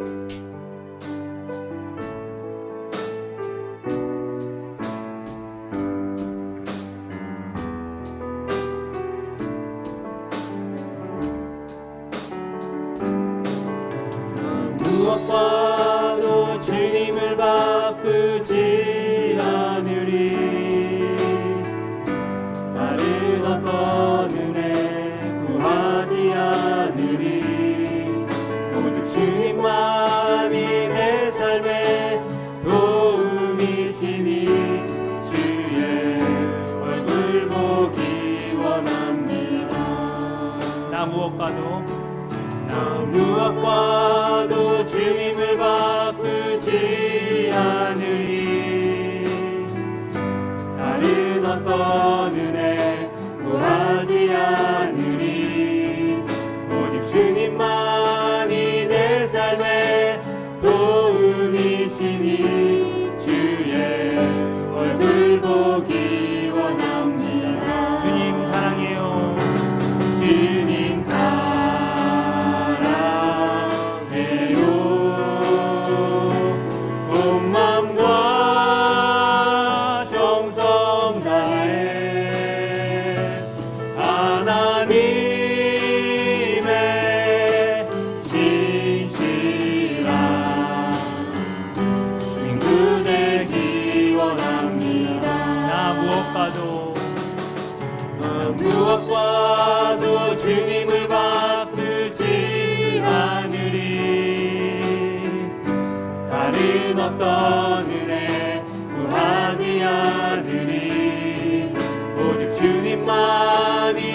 무 보기 원합니다. 나 무엇과도? 나 무엇과도 주님을 바꾸지 않으리. 다른 어떤 은혜 구하지 않으리. 오직 주님만이 내 삶의 도움이시니 하나님의 신실한 친구 되기 원합니다. 나 무엇과도 무엇과도 주님을 바꾸지 않으리. 다른 어떤 은혜 구하지 않으리. 오직 주님만이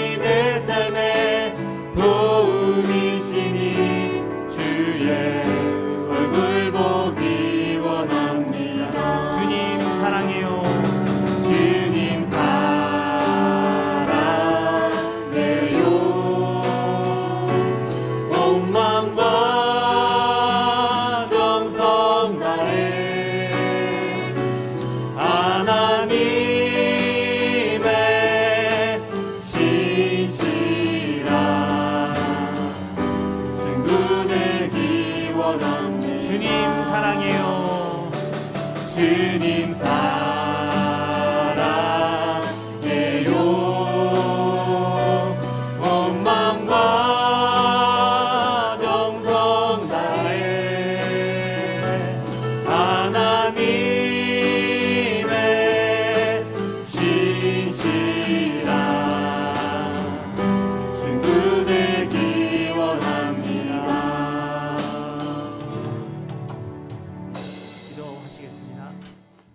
원합니다. 주님 사랑해요. 주님 사랑해요.